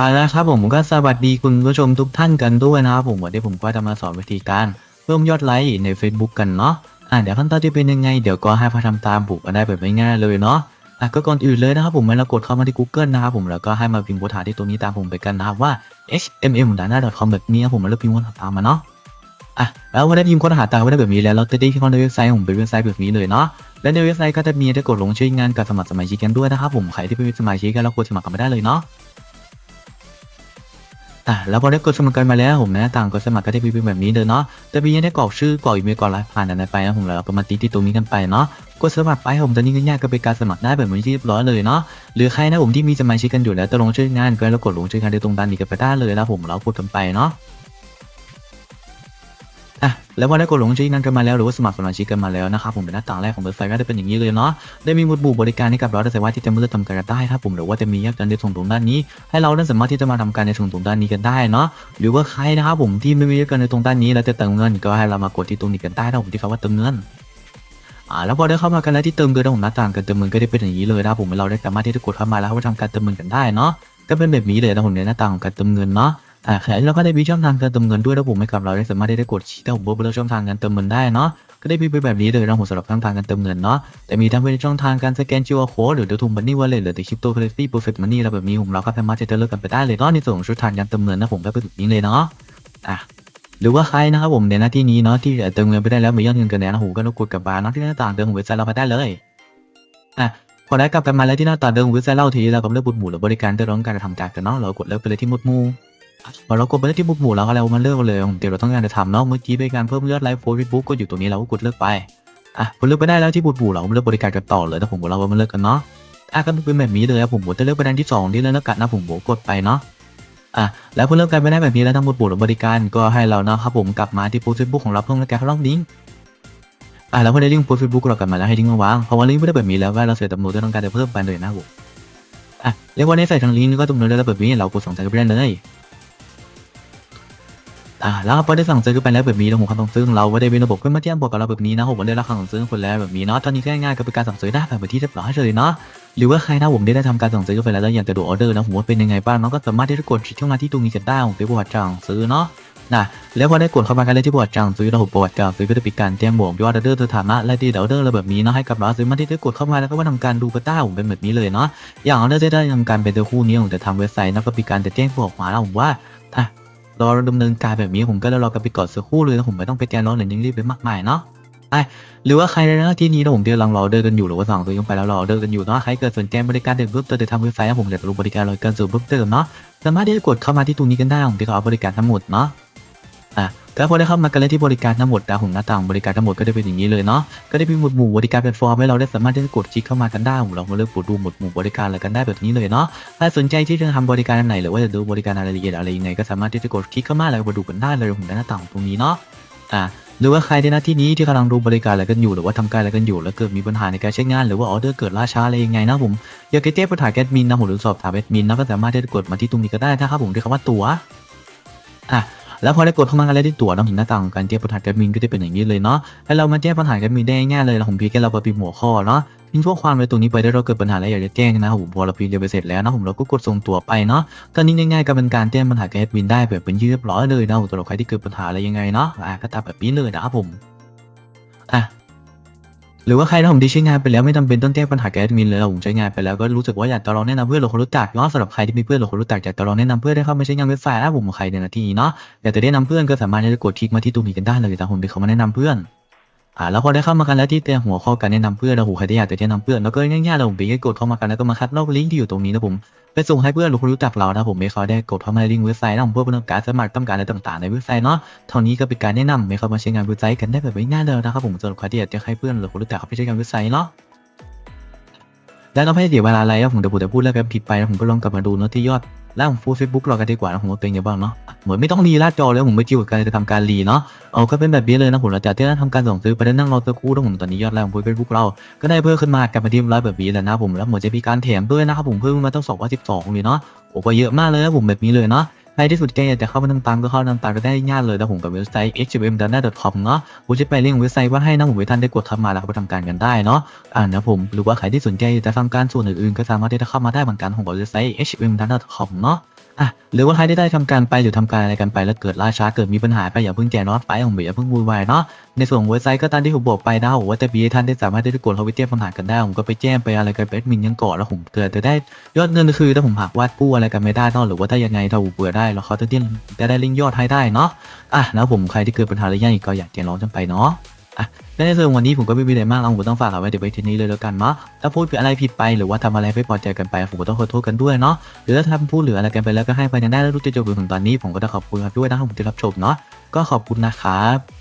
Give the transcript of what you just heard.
อ่านะครับผมก็สวัสดีคุณผู้ชมทุกท่านกันด้วยนะครับผมวันนี้ผมก็จะมาสอนวิธีการเพิ่มยอดไลค์ใน Facebook กันเนาะอ่าเดี๋ยวขั้นตอนที่เป็นยังไงเดี๋ยวก็ให้พาทำตามผมก็ได้แบบง่ายๆเลยเนาะอะก็ก่อนอื่นเลยนะครับผมให้เรากดเข้ามาที่ Google นะครับผมแล้วก็ให้มาพิมพ์ค้นหาที่ตัวนี้ตามผมไปกันนะครับว่า html.dana.com แบบนี้ครับผมแล้วพิมพ์ค้นหาตามมาเนาะอะแล้ววันนี้พิมพ์ค้นหาตามมาได้แบบนี้แล้วเราจะได้ที่เข้าในเว็บไซต์ของผมเป็นเว็บไซต์แบบนี้เลยเนาะและในเว็บไซต์ก็จะมีให้กดลงชื่องานกับสมัครสมาชิกกันด้วยนะครับผมใครที่เป็นสมาชิกกันแล้วกดสมัครกันมาได้เลยเนาะ่ะแล้วพอได้กดสมัครกันมาแล้วผมนะต่างกดสมัครก็ได้เป็นแบบนี้เลยเนาะแต่พี่ยังได้กรอกชื่อกรอกอีเมลกรอกรหัสผ่านอะไรไปนะผมแล้วก็มาติดที่ตรงนี้กันไปเนาะกดสมัครไปผมตอนนี้ก็ยากก็เป็นการสมัครได้แบบนี้ที่เรียบร้อยเลยเนาะหรือใครนะผมที่มีสมาชิกกันอยู่แล้วจะลงชื่องานก็แล้วกดลงชื่องานในตรงด้านนี้กันไปได้เลยนะผมเรากดกันไปเนาะ อะแล้วพอได้กดหลงชื่อนั้นกันมาแล้วหรือว่าสมัครสมาชิกกันมาแล้วนะครับผมเป็นหน้าต่างแรกของเว็บไซต์ก็จะเป็นอย่างนี้เลยเนาะได้มีมวดหมู่บริการให้กับเราได้สามารถที่จะมาเลือกทำการได้ครับผมหรือว่าจะมียอดการในส่งตรงด้านนี้ ให้เราได้สามารถที่จะมาทำการในส่งตรงด้านนี้กันได้เนาะหรือว่าใครนะครับผมที่ไม่มียอดการในตรงด้านนี้แล้วจะเติมเงินก็ให้เรามากดที่ตรงนี้กันได้นะผมที่คำว่าเติมเงินอ่าแล้วพอได้เข้ามากันแล้วที่เติมเงินนะผมหน้าต่างการเติมเงินก็ได้เป็นอย่างนี้เลยนะผมเราได้สามารถที่จะกดเข้ามาแล้วว่าทำการเติมเงินกันได้เนาะก็เป็นแบบนี้เลยนะผมในหน้าต่างของการเติมเงินเนาะ อ่าแขนเราก็ได้มีช่องทางการเติมเงินด้วยแล้วผมให้กับเราได้สามารถได้กดชี้ที่ผมบนช่องทางการเติมเงินได้เนาะก็ได้พิมีไปแบบนี้เลยนะผมสำหรับช่องทางการเติมเงินเนาะแต่มีทั้งเป็นช่องทางการสแกน QR code หรือเดทูมันนี่วอลเล็ตหรือคริปโตเคอเรนซีโปรเฟกต์มันนี่แล้วแบบนี้ผมเราก็สามารถจะเลือกกันไปได้เลยเนาะในส่วนของช่องทางการเติมเงินนะผมก็เป็นแบบนี้เลยเนาะอะหรือว่าใครนะครับผมในหน้าที่นี้เนาะที่เติมเงินไปได้แล้วมียอดเงินกินแล้วนะผมก็ต้องกดกลับมาเนาะที่หน้าต่างเดิมของเว็บไซต์เราไปได้เลยอะพอได้กลับกันมาแล้วที่หน้าต่างเดิมของเว็บไซต์เราทีเราก็เลือกบุตหมู่หรือบริการที่เราต้องการทำการกันเนาะเรากดเลือกไปเลยที่หมู่ วดหมู่พอเรากดไปที่บุกหมู่แล้วเรามาเลือกเลยเดี๋ยวเราต้องการจะทำเนาะเมื่อกี้เป็นการเพิ่มยอดไลฟ์โฟล์บุ๊กก็อยู่ตรงนี้เราก็กดเลือกไปอะพอเลือกไปได้แล้วที่บุกหมู่เราเลือกบริการกันต่อเลยถ้าผมบอกเราว่ามาเลือกกันเนาะอะก็เป็นแบบนี้เลยครับผมผมจะเลือกไปด้านที่สองที่เลือกกันนะผมบอกกดไปเนาะอะแล้วพอเลือกกันไปได้แบบนี้แล้วทั้งหมดบุกหรือบริการก็ให้เรานะครับผมกลับมาที่โพสต์เฟซบุ๊กของเราเพิ่มแล้วกันเขาลองลิงอะแล้วพอได้ลิงก์โพสต์เฟซบุ๊กเรากลับมาแล้วให้ลิงก์มาวางเพอวาลิงก์ไม่ได้แบบนี้แล้วก็เราเสียจำนวนที่ต้องการจะเพิ่มไปเลยนะผมอะเรียกว่าในใส่ทางลิงก์ก็ตรงนั้นแล้วแบบนี้เรากดส่งใจกันไปได้เลย อ่าแล้วพอได้สั่งซื้อไปแล้วแบบนี้แล้วผมคำสั่งซื้อของเราไม่ได้เป็นระบบขึ้นมาเทียบบอกกับเราแบบนี้นะผมได้รับคำสั่งซื้อคนแล้วแบบนี้เนาะตอนนี้ง่ายๆก็เป็นการสั่งซื้อได้แบบที่เรียบร้อยเลยเนาะหรือว่าใครนะผมได้ได้ทำการสั่งซื้อไปแล้วแล้วอยากจะดูออเดอร์นะผมว่าเป็นยังไงบ้างเนาะก็สามารถที่จะกดคลิกเข้ามาที่ตรงนี้กันได้ผมไปประวัติสั่งซื้อเนาะนะแล้วพอได้กดเข้ามากันเลยที่ประวัติสั่งซื้อระบบประวัติการซื้อก็จะเป็นการแจ้งบอกยอดออเดอร์สถานะและที่ออเดอร์อะไรแบบนี้เนาะให้กับเราซื้อมาที่จะกดเข้ามาแล้วก็มาทำการดูกันได้ผมเป็นแบบนี้เลยเนาะอย่างออเดอร์ได้ทำการเป็นตัวคู่นี้ผมจะทำเว็บไซต์แล้วก็มีการจะแจ้งบอกมาแล้วผมว่าอะ รอดำเนินการแบบนี้ผมก็แล้วรอกันไปก่อนสักครู่เลยนะผมไม่ต้องไปแจ้งร้อนหรือยังรีบไปมากมายเนาะไอหรือว่าใครในหน้าที่นี้นะผมที่กำลังรอเดินกันอยู่หรือว่าสั่งซื้อลงไปแล้วรอเดินกันอยู่เนาะใครเกิดสนใจบริการเดินเพิ่มเติมหรือทำเว็บไซต์นะผมเดี๋ยวรูบริการรอยการสื่อเพิ่มเติมเนาะสามารถที่จะกดเข้ามาที่ตรงนี้กันได้ผมจะขาเอาบริการทั้งหมดเนาะอะ แต่พอได้เข้ามากันเลยที่บริการทั้งหมดนะผมหน้าต่างบริการทั้งหมดก็จะเป็นอย่างนี้เลยเนาะก็ได้มีหมวดหมู่บริการแพลตฟอร์มให้เราได้สามารถที่จะกดคลิกเข้ามากันได้ผมเรามาเลือกกดดูหมวดหมู่บริการอะไรกันได้แบบนี้เลยเนาะถ้าสนใจที่จะทำบริการอันไหนหรือว่าจะดูบริการรายละเอียดอะไรยังไงก็สามารถที่จะกดคลิกเข้ามาแล้วมาดูกันได้เลยผมในหน้าต่างตรงนี้เนาะอ่าหรือว่าใครในหน้าที่นี้ที่กำลังดูบริการอะไรกันอยู่หรือว่าทำการอะไรกันอยู่ แล้วเกิดมีปัญหาในการใช้งานหรือว่าออเดอร์เกิดล่าช้าอะไรยังไงนะผมอยากแจ้ปัญหาแอดมินนะผมหรือสอบถามแอดมินนะก็สามารถที่จะกดมาที่ตรงนี้ก็ได้นะครับผมด้วยคำว่าตัวอะ แล้วพอได้กดเข้ามาแล้วที่ตัวนะผมหน้าต่างของการแจ้ปัญหาแอดมินก็จะเป็นอย่างนี้เลยเนาะให้เรามาแจ้ปัญหาแอดมินได้ง่ายเลยนะผมพีแค่เราไปพิมพ์หัวข้อเนาะทิ้งข้อความไว้ตรงนี้ไปได้เราเกิดปัญหาอะไรอยากจะแจ้งนะผมพอเราพิมพ์เรียบไปเสร็จแล้วนะผมเราก็กดส่งตัวไปเนาะตอนนี้ง่ายๆก็เป็นการแจ้งปัญหาแกแอดมินได้แบบเป็นยืดร้อยเลยนะผมสำหรับใครที่เกิดปัญหาอะไรยังไงเนาะอะก็ตามแบบนี้เลยนะครับผมอะ หรือว่าใครที่ผมดีใช้งานไปแล้วไม่จำเป็นต้องแก้ปัญหาแกแอดมินเลยผมใช้งานไปแล้วก็รู้สึกว่าอยากจะลองแนะนำเพื่อนหรือคนรู้จักเนาะสำหรับใครที่มีเพื่อนหรือคนรู้จักอยากจะลองแนะนำเพื่อนได้เข้ามาใช้งานเว็บไซต์แอปผมใครในนาทีนี้เนาะอยากจะแนะนำเพื่อนก็สามารถที่จะกดคลิกมาที่ตรงนี้กันได้เลยแต่ผมที่เขามาแนะนำเพื่อน อ่าแล้วพอได้เข้ามากันแล้วที่เต่หัวข้อการแนะนำเพื่อนเราหูใครที่อยากจะแนะนำเพื่อนแล้วก็ง่ายๆเราผมไปกดเข้ามากันแล้วก็มาคัดลอกลิงก์ที่อยู่ตรงนี้นะผมไปส่งให้เพื่อนหรือคนรู้จักเรานะผมไม่เขาได้กดเข้ามาในลิงก์เว็บไซต์นะผมเพื่อเป็นการสมัครต้องการอะไรต่างๆในเว็บไซต์เนาะเท่านี้ก็เป็นการแนะนำไม่เขามาใช้งานเว็บไซต์กันได้แบบง่ายๆเลยนะครับผมสำหรับใครที่อยากจะให้เพื่อนหรือคนรู้จักเขาไปใช้งานเว็บไซต์เนาะ แล้วก็ไม่ได้เสียเวลาอะไรนะผมเดี๋ยวผมจะพูดแล้วกันผิดไปแล้วผมก็ลองกลับมาดูเนาะที่ยอดแล้วผมฟูเฟซบุ๊กเรากันดีกว่านะผมว่าเป็นยังบ้างเนาะเหมือนไม่ต้องรีหน้าจอแล้วผมไม่เกี่ยวกับการจะทำการรีเนาะเอาก็เป็นแบบนี้เลยนะผมหลังจากที่ได้ทำการส่งซื้อไปได้นั่งรอสักครู่นะผมตอนนี้ยอดไลค์ของเฟซบุ๊กเรา ก็ได้เพิ่มขึ้นมากลับมาที่ร้อยแบบนี้แล้วนะผมแล้วเหมือนจะมีการแถมด้วยนะครับผมเพิ่มมาตั้งสองร้อยสิบสองเลยเนาะโอ้ก็เยอะมากเลยนะผมแบบนี้เลยเนาะ ใครที่สุดใจอยากจะเข้ามาทำตามก็เข้าทำตามก็ได้ง่ายเลยนะผมกับเว็บไซต์ h m d a n a c o m เนาะผมจะไปลิงก์เว็บไซต์ว่าให้นะผมให้ท่านได้กดเข้ามาแล้วก็ไปทำการกันได้เนาะอ่านะผมหรือว่าใครที่สนใจจะทำการส่วนอื่นๆก็สามารถที่จะเข้ามาได้เหมือนกันของเว็บไซต์ h m d a n a c o m เนาะ อะหรือว่าใครที่ได้ทำการไปหรือทำการอะไรกันไปแล้วเกิดล่าช้าเกิดมีปัญหาไปอย่าเพิ่งแจ้งเนาะไปของผมอย่าเพิ่งวุ่นวายเนาะในส่วนของเว็บไซต์ก็ตามที่ผมบอกไปนะผมว่าแต่ปีท่านได้สามารถได้ทุกคนเขาไปแจ้งปัญหากันได้ผมก็ไปแจ้งไปอะไรกันไปแอดมินยังก่อนแล้วผมเกิดจะได้ยอดเงินคือถ้าผมหากวาดกู้อะไรกันไม่ได้เนาะหรือว่าถ้ายังไงถ้าผมเบื่อได้แล้วเขาจะเตี้จะได้ลิงก์ยอดให้ได้เนาะอะแล้วผมใครที่เกิดปัญหาอะไรย่างอีกก็อยากแจ้งร้องกันไปเนาะอะ และในส่วนวันนี้ผมก็ไม่มีอะไรมากเราผมต้องฝากเอาไว้เดี๋ยวไปทีนี้เลยแล้วกันเนาะถ้าพูดผิดอะไรผิดไปหรือว่าทำอะไรไม่พอใจกันไปผมก็ต้องขอโทษกันด้วยเนาะหรือถ้าทำพูดหรืออะไรกันไปแล้วก็ให้ไปกันได้แล้วรู้จะจบถึงตอนนี้ผมก็ต้องขอบคุณครับด้วยนะครับผมที่รับชมเนาะก็ขอบคุณนะครับ